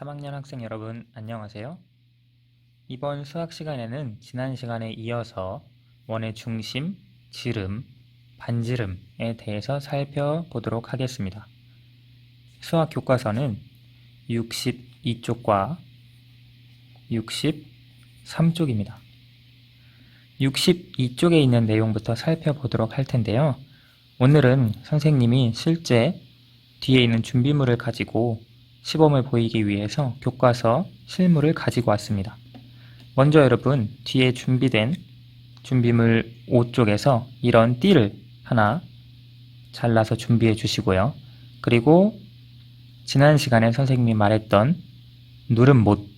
3학년 학생 여러분 안녕하세요. 이번 수학 시간에는 지난 시간에 이어서 원의 중심, 지름, 반지름에 대해서 살펴보도록 하겠습니다. 수학 교과서는 62쪽과 63쪽입니다. 62쪽에 있는 내용부터 살펴보도록 할 텐데요. 오늘은 선생님이 실제 뒤에 있는 준비물을 가지고 시범을 보이기 위해서 교과서 실물을 가지고 왔습니다. 먼저 여러분 뒤에 준비된 준비물 5쪽에서 이런 띠를 하나 잘라서 준비해 주시고요. 그리고 지난 시간에 선생님이 말했던 누름 못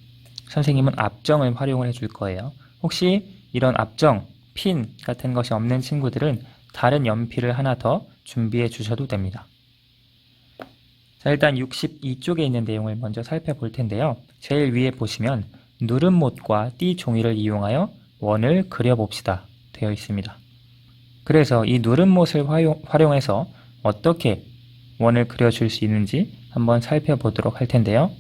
선생님은 앞정을 활용을 해 줄 거예요. 혹시 이런 앞정, 핀 같은 것이 없는 친구들은 다른 연필을 하나 더 준비해 주셔도 됩니다. 자, 일단 62쪽에 있는 내용을 먼저 살펴볼 텐데요. 제일 위에 보시면 누름못과 띠 종이를 이용하여 원을 그려봅시다 되어 있습니다. 그래서 이 누름못을 활용, 활용 해서 어떻게 원을 그려줄 수 있는지 한번 살펴보도록 할 텐데요.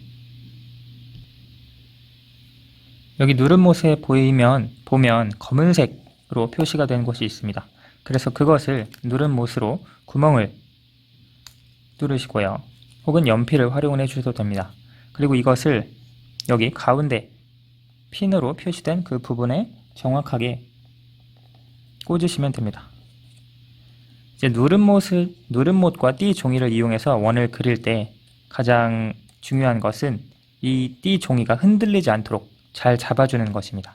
여기 누름못에 보이면 보면 검은색으로 표시가 된 곳이 있습니다. 그래서 그것을 누름못으로 구멍을 뚫으시고요. 혹은 연필을 활용을 해주셔도 됩니다. 그리고 이것을 여기 가운데 핀으로 표시된 그 부분에 정확하게 꽂으시면 됩니다. 이제 누름못을, 누름못과 띠 종이를 이용해서 원을 그릴 때 가장 중요한 것은 이 띠 종이가 흔들리지 않도록 잘 잡아주는 것입니다.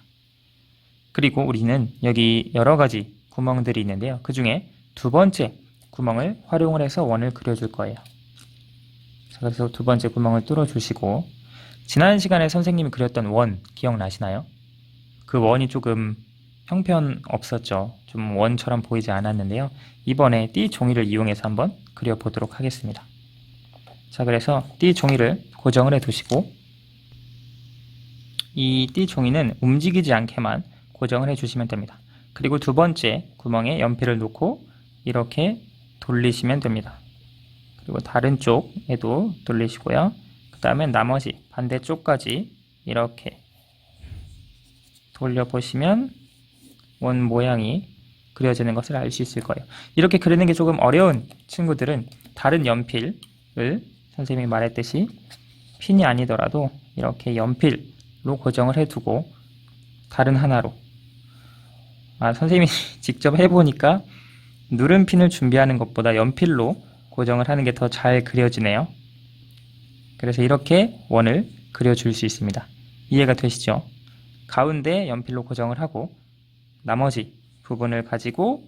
그리고 우리는 여기 여러 가지 구멍들이 있는데요. 그 중에 두 번째 구멍을 활용을 해서 원을 그려줄 거예요. 자, 그래서 두 번째 구멍을 뚫어주시고 지난 시간에 선생님이 그렸던 원 기억나시나요? 그 원이 조금 형편 없었죠. 좀 원처럼 보이지 않았는데요. 이번에 띠 종이를 이용해서 한번 그려보도록 하겠습니다. 자, 그래서 띠 종이를 고정을 해 두시고 이 띠 종이는 움직이지 않게만 고정을 해 주시면 됩니다. 그리고 두 번째 구멍에 연필을 놓고 이렇게 돌리시면 됩니다. 그리고 다른 쪽에도 돌리시고요. 그 다음에 나머지 반대쪽까지 이렇게 돌려보시면 원 모양이 그려지는 것을 알 수 있을 거예요. 이렇게 그리는 게 조금 어려운 친구들은 다른 연필을 선생님이 말했듯이 핀이 아니더라도 이렇게 연필로 고정을 해두고 다른 하나로 아 선생님이 직접 해보니까 누른 핀을 준비하는 것보다 연필로 고정을 하는 게 더 잘 그려지네요. 그래서 이렇게 원을 그려줄 수 있습니다. 이해가 되시죠? 가운데 연필로 고정을 하고 나머지 부분을 가지고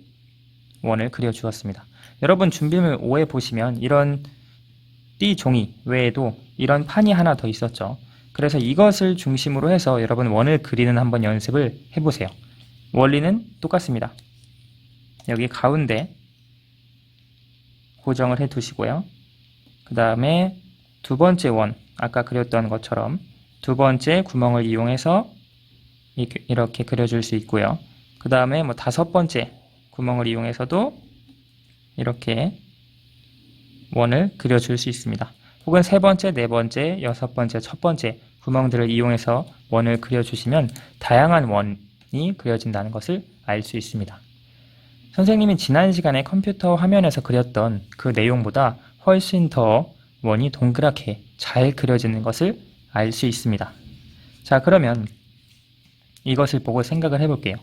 원을 그려 주었습니다. 여러분 준비물 5에 보시면 이런 띠 종이 외에도 이런 판이 하나 더 있었죠. 그래서 이것을 중심으로 해서 여러분 원을 그리는 한번 연습을 해보세요. 원리는 똑같습니다. 여기 가운데 고정을 해 두시고요. 그 다음에 두 번째 원, 아까 그렸던 것처럼 두 번째 구멍을 이용해서 이렇게 그려줄 수 있고요. 그 다음에 뭐 다섯 번째 구멍을 이용해서도 이렇게 원을 그려줄 수 있습니다. 혹은 세 번째, 네 번째, 여섯 번째, 첫 번째 구멍들을 이용해서 원을 그려주시면 다양한 원이 그려진다는 것을 알 수 있습니다. 선생님이 지난 시간에 컴퓨터 화면에서 그렸던 그 내용보다 훨씬 더 원이 동그랗게 잘 그려지는 것을 알 수 있습니다. 자, 그러면 이것을 보고 생각을 해볼게요.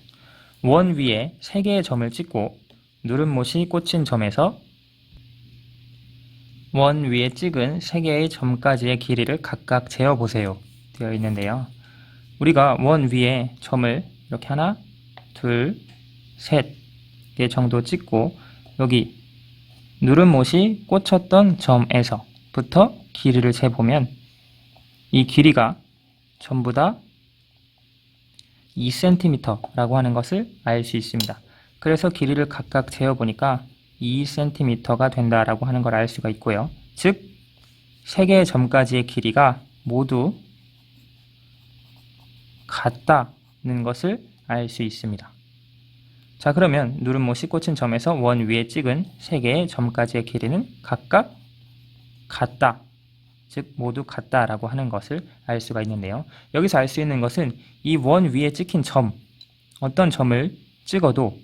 원 위에 세 개의 점을 찍고 누름못이 꽂힌 점에서 원 위에 찍은 세 개의 점까지의 길이를 각각 재어보세요. 되어 있는데요. 우리가 원 위에 점을 이렇게 하나, 둘, 셋 개 정도 찍고 여기 누름못이 꽂혔던 점에서부터 길이를 재보면 이 길이가 전부 다 2cm라고 하는 것을 알 수 있습니다. 그래서 길이를 각각 재어보니까 2cm가 된다라고 하는 걸 알 수가 있고요. 즉, 세 개의 점까지의 길이가 모두 같다는 것을 알 수 있습니다. 자, 그러면 누름못이 꽂힌 점에서 원 위에 찍은 세 개의 점까지의 길이는 각각 같다 즉 모두 같다라고 하는 것을 알 수가 있는데요. 여기서 알 수 있는 것은 이 원 위에 찍힌 점, 어떤 점을 찍어도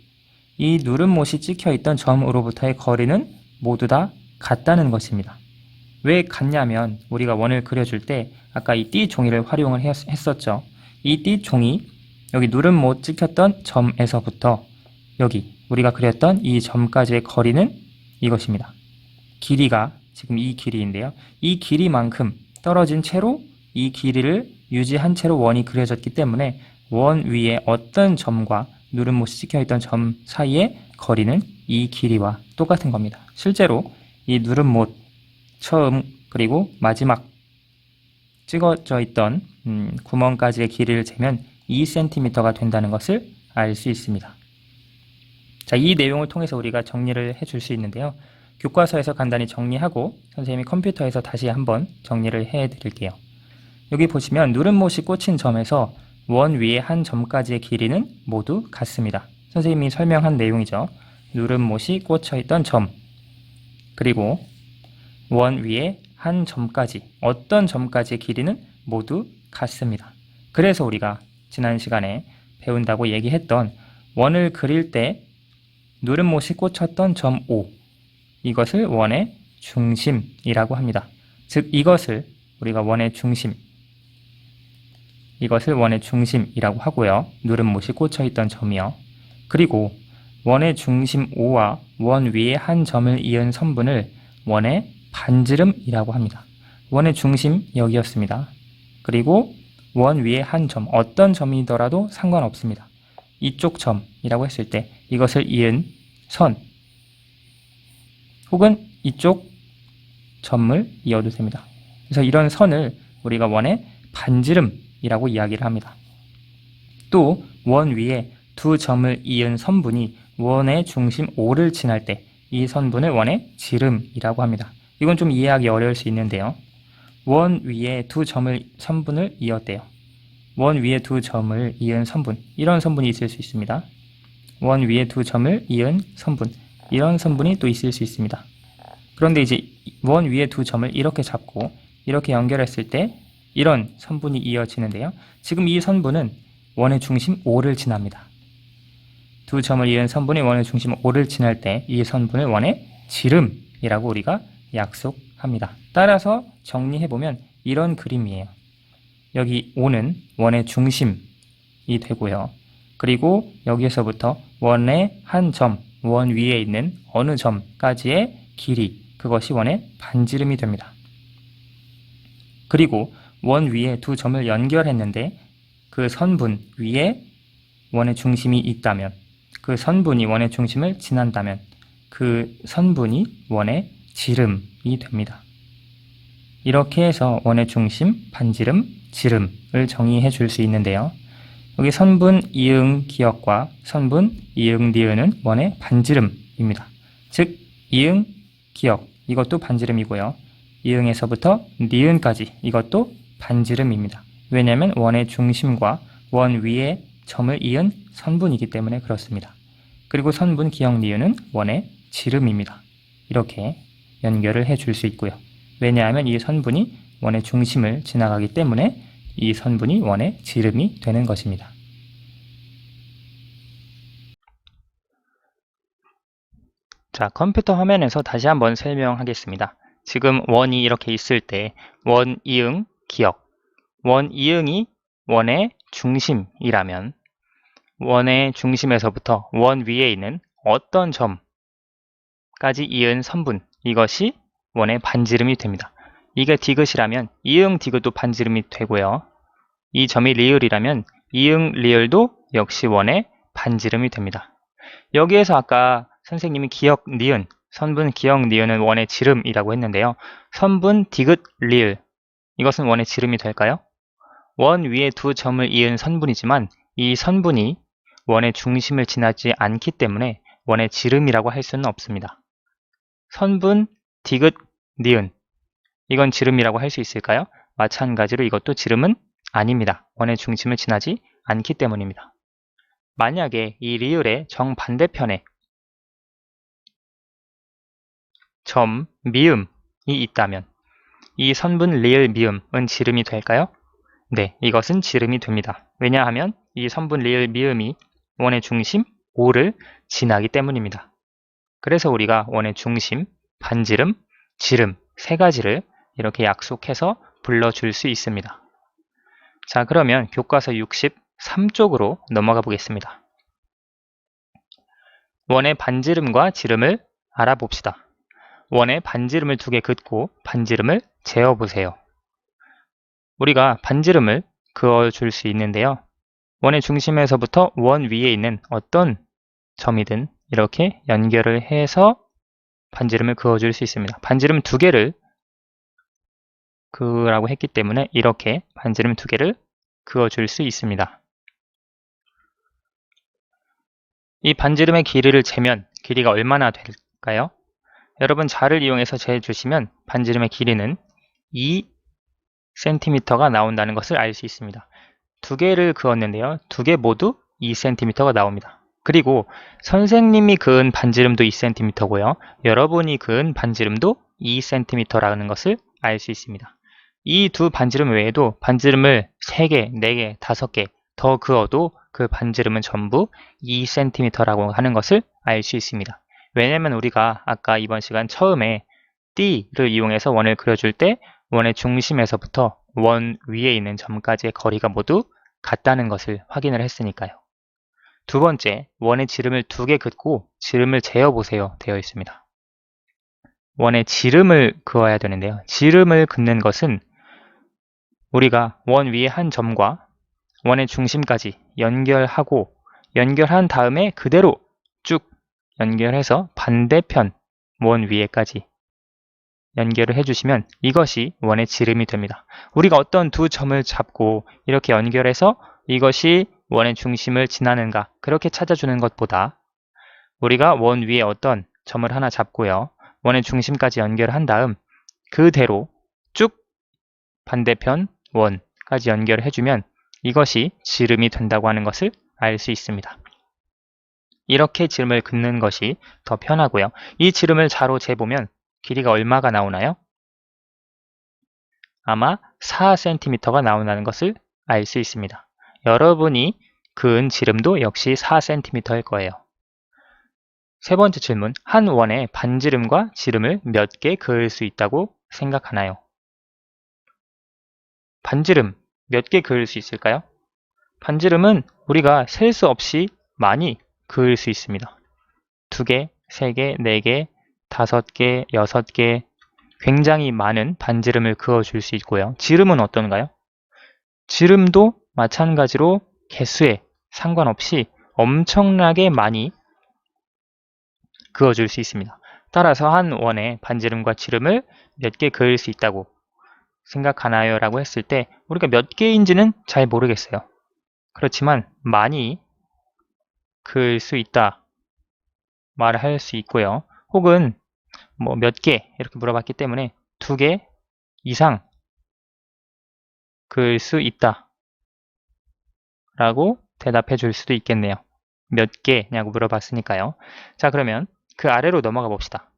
이 누름못이 찍혀 있던 점으로부터의 거리는 모두 다 같다는 것입니다. 왜 같냐면 우리가 원을 그려줄 때 아까 이 띠 종이를 활용을 했- 했었죠. 이 띠 종이 여기 누름못 찍혔던 점에서부터 여기 우리가 그렸던 이 점까지의 거리는 이것입니다. 길이가 지금 이 길이인데요. 이 길이만큼 떨어진 채로 이 길이를 유지한 채로 원이 그려졌기 때문에 원 위에 어떤 점과 누름못이 찍혀있던 점 사이의 거리는 이 길이와 똑같은 겁니다. 실제로 이 누름못 처음 그리고 마지막 찍어져 있던 음, 구멍까지의 길이를 재면 2cm가 된다는 것을 알 수 있습니다. 자, 이 내용을 통해서 우리가 정리를 해줄 수 있는데요. 교과서에서 간단히 정리하고 선생님이 컴퓨터에서 다시 한번 정리를 해 드릴게요. 여기 보시면 누름못이 꽂힌 점에서 원 위에 한 점까지의 길이는 모두 같습니다. 선생님이 설명한 내용이죠. 누름못이 꽂혀 있던 점 그리고 원 위에 한 점까지 어떤 점까지의 길이는 모두 같습니다. 그래서 우리가 지난 시간에 배운다고 얘기했던 원을 그릴 때 누름못이 꽂혔던 점 O 이것을 원의 중심이라고 합니다. 즉 이것을 우리가 원의 중심 이것을 원의 중심이라고 하고요. 누름못이 꽂혀 있던 점이요. 그리고 원의 중심 O와 원 위에 한 점을 이은 선분을 원의 반지름이라고 합니다. 원의 중심 여기였습니다. 그리고 원 위에 한 점, 어떤 점이더라도 상관없습니다. 이쪽 점이라고 했을 때 이것을 이은 선 혹은 이쪽 점을 이어도 됩니다. 그래서 이런 선을 우리가 원의 반지름이라고 이야기를 합니다. 또 원 위에 두 점을 이은 선분이 원의 중심 O를 지날 때 이 선분을 원의 지름이라고 합니다. 이건 좀 이해하기 어려울 수 있는데요. 원 위에 두 점을 선분을 이었대요. 원 위에 두 점을 이은 선분 이런 선분이 있을 수 있습니다. 원 위에 두 점을 이은 선분 이런 선분이 또 있을 수 있습니다. 그런데 이제 원 위에 두 점을 이렇게 잡고 이렇게 연결했을 때 이런 선분이 이어지는데요. 지금 이 선분은 원의 중심 O를 지납니다. 두 점을 이은 선분이 원의 중심 O를 지날 때 이 선분을 원의 지름이라고 우리가 약속합니다. 따라서 정리해보면 이런 그림이에요. 여기 O는 원의 중심이 되고요. 그리고 여기에서부터 원의 한 점, 원 위에 있는 어느 점까지의 길이, 그것이 원의 반지름이 됩니다. 그리고 원 위에 두 점을 연결했는데 그 선분 위에 원의 중심이 있다면 그 선분이 원의 중심을 지난다면 그 선분이 원의 지름이 됩니다. 이렇게 해서 원의 중심, 반지름, 지름을 정의해 줄 수 있는데요. 여기 선분, 이응, 기역과 선분, 이응, 니은은 원의 반지름입니다. 즉, 이응, 기역 이것도 반지름이고요. 이응에서부터 니은까지 이것도 반지름입니다. 왜냐하면 원의 중심과 원 위에 점을 이은 선분이기 때문에 그렇습니다. 그리고 선분, 기역, 니은은 원의 지름입니다. 이렇게 연결을 해 줄 수 있고요. 왜냐하면 이 선분이 원의 중심을 지나가기 때문에 이 선분이 원의 지름이 되는 것입니다. 자, 컴퓨터 화면에서 다시 한번 설명하겠습니다. 지금 원이 이렇게 있을 때 원, 이응, 기억. 원, 이응이 원의 중심이라면 원의 중심에서부터 원 위에 있는 어떤 점까지 이은 선분 이것이 원의 반지름이 됩니다. 이게 디귿이라면 이응 디귿도 반지름이 되고요. 이 점이 리을이라면 이응 리을도 역시 원의 반지름이 됩니다. 여기에서 아까 선생님이 기억 니은 선분 기억 니은은 원의 지름이라고 했는데요. 선분 디귿 리을 이것은 원의 지름이 될까요? 원 위에 두 점을 이은 선분이지만 이 선분이 원의 중심을 지나지 않기 때문에 원의 지름이라고 할 수는 없습니다. 선분 디귿 니은 이건 지름이라고 할 수 있을까요? 마찬가지로 이것도 지름은 아닙니다. 원의 중심을 지나지 않기 때문입니다. 만약에 이 리을의 정반대편에 점, 미음이 있다면 이 선분 리을 미음은 지름이 될까요? 네, 이것은 지름이 됩니다. 왜냐하면 이 선분 리을 미음이 원의 중심 O를 지나기 때문입니다. 그래서 우리가 원의 중심, 반지름, 지름 세 가지를 이렇게 약속해서 불러줄 수 있습니다. 자, 그러면 교과서 63쪽으로 넘어가 보겠습니다. 원의 반지름과 지름을 알아봅시다. 원의 반지름을 두 개 긋고 반지름을 재어보세요. 우리가 반지름을 그어줄 수 있는데요. 원의 중심에서부터 원 위에 있는 어떤 점이든 이렇게 연결을 해서 반지름을 그어줄 수 있습니다. 반지름 두 개를 그라고 했기 때문에 이렇게 반지름 두 개를 그어줄 수 있습니다. 이 반지름의 길이를 재면 길이가 얼마나 될까요? 여러분 자를 이용해서 재주시면 반지름의 길이는 2cm가 나온다는 것을 알 수 있습니다. 두 개를 그었는데요. 두 개 모두 2cm가 나옵니다. 그리고 선생님이 그은 반지름도 2cm고요. 여러분이 그은 반지름도 2cm라는 것을 알 수 있습니다. 이 두 반지름 외에도 반지름을 3개, 4개, 5개 더 그어도 그 반지름은 전부 2cm라고 하는 것을 알 수 있습니다. 왜냐면 우리가 아까 이번 시간 처음에 띠를 이용해서 원을 그려줄 때 원의 중심에서부터 원 위에 있는 점까지의 거리가 모두 같다는 것을 확인을 했으니까요. 두 번째, 원의 지름을 두 개 긋고 지름을 재어보세요 되어 있습니다. 원의 지름을 그어야 되는데요. 지름을 긋는 것은 우리가 원 위에 한 점과 원의 중심까지 연결하고 연결한 다음에 그대로 쭉 연결해서 반대편 원 위에까지 연결을 해주시면 이것이 원의 지름이 됩니다. 우리가 어떤 두 점을 잡고 이렇게 연결해서 이것이 원의 중심을 지나는가 그렇게 찾아주는 것보다 우리가 원 위에 어떤 점을 하나 잡고요. 원의 중심까지 연결한 다음 그대로 쭉 반대편 원까지 연결을 해주면 이것이 지름이 된다고 하는 것을 알 수 있습니다. 이렇게 지름을 긋는 것이 더 편하고요. 이 지름을 자로 재보면 길이가 얼마가 나오나요? 아마 4cm가 나온다는 것을 알 수 있습니다. 여러분이 그은 지름도 역시 4cm일 거예요. 세 번째 질문, 한 원의 반지름과 지름을 몇 개 그을 수 있다고 생각하나요? 반지름 몇 개 그을 수 있을까요? 반지름은 우리가 셀 수 없이 많이 그을 수 있습니다. 두 개, 세 개, 네 개, 다섯 개, 여섯 개 굉장히 많은 반지름을 그어줄 수 있고요. 지름은 어떤가요? 지름도 마찬가지로 개수에 상관없이 엄청나게 많이 그어줄 수 있습니다. 따라서 한 원의 반지름과 지름을 몇 개 그을 수 있다고 생각하나요? 라고 했을 때 우리가 몇 개인지는 잘 모르겠어요. 그렇지만 많이 그을 수 있다 말을 할수 있고요. 혹은 뭐 몇 개 이렇게 물어봤기 때문에 두 개 이상 그을 수 있다 라고 대답해 줄 수도 있겠네요. 몇 개냐고 물어봤으니까요. 자 그러면 그 아래로 넘어가 봅시다.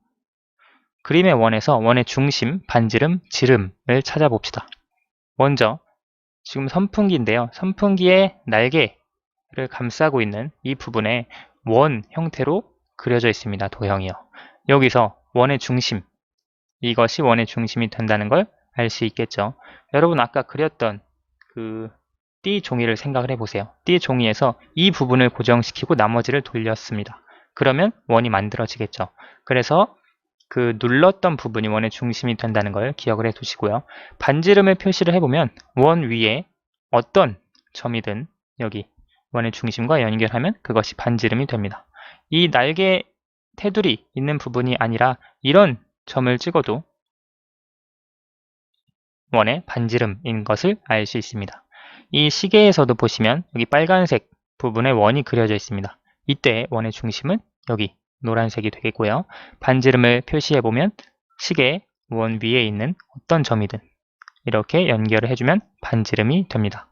그림의 원에서 원의 중심, 반지름, 지름을 찾아봅시다. 먼저 지금 선풍기인데요. 선풍기의 날개를 감싸고 있는 이 부분에 원 형태로 그려져 있습니다. 도형이요. 여기서 원의 중심, 이것이 원의 중심이 된다는 걸 알 수 있겠죠. 여러분 아까 그렸던 그 띠 종이를 생각을 해보세요. 띠 종이에서 이 부분을 고정시키고 나머지를 돌렸습니다. 그러면 원이 만들어지겠죠. 그래서 그 눌렀던 부분이 원의 중심이 된다는 걸 기억을 해 두시고요. 반지름을 표시를 해보면 원 위에 어떤 점이든 여기 원의 중심과 연결하면 그것이 반지름이 됩니다. 이 날개 테두리 있는 부분이 아니라 이런 점을 찍어도 원의 반지름인 것을 알 수 있습니다. 이 시계에서도 보시면 여기 빨간색 부분에 원이 그려져 있습니다. 이때 원의 중심은 여기 노란색이 되겠고요. 반지름을 표시해보면 시계 원 위에 있는 어떤 점이든 이렇게 연결을 해주면 반지름이 됩니다.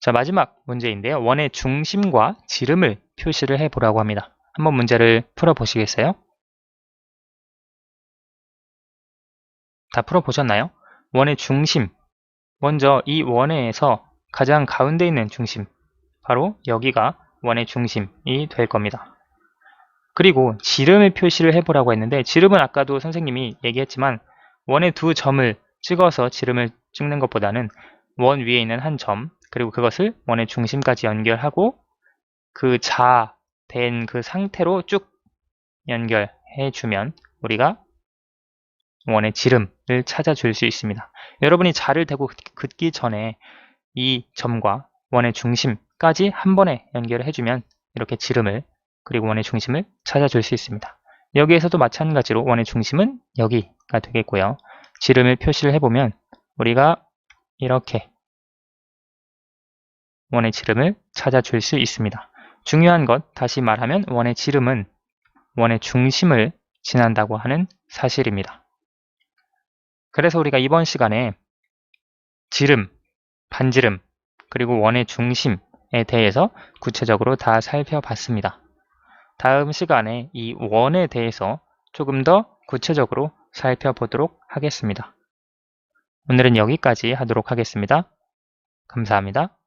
자 마지막 문제인데요. 원의 중심과 지름을 표시를 해보라고 합니다. 한번 문제를 풀어보시겠어요? 다 풀어보셨나요? 원의 중심. 먼저 이 원에서 가장 가운데 있는 중심. 바로 여기가 원의 중심이 될 겁니다. 그리고 지름을 표시를 해보라고 했는데 지름은 아까도 선생님이 얘기했지만 원의 두 점을 찍어서 지름을 찍는 것보다는 원 위에 있는 한 점, 그리고 그것을 원의 중심까지 연결하고 그 자된 그 상태로 쭉 연결해 주면 우리가 원의 지름을 찾아줄 수 있습니다. 여러분이 자를 대고 긋기 전에 이 점과 원의 중심까지 한 번에 연결해 주면 이렇게 지름을 그리고 원의 중심을 찾아줄 수 있습니다. 여기에서도 마찬가지로 원의 중심은 여기가 되겠고요. 지름을 표시를 해보면 우리가 이렇게 원의 지름을 찾아줄 수 있습니다. 중요한 것, 다시 말하면 원의 지름은 원의 중심을 지난다고 하는 사실입니다. 그래서 우리가 이번 시간에 지름, 반지름, 그리고 원의 중심에 대해서 구체적으로 다 살펴봤습니다. 다음 시간에 이 원에 대해서 조금 더 구체적으로 살펴보도록 하겠습니다. 오늘은 여기까지 하도록 하겠습니다. 감사합니다.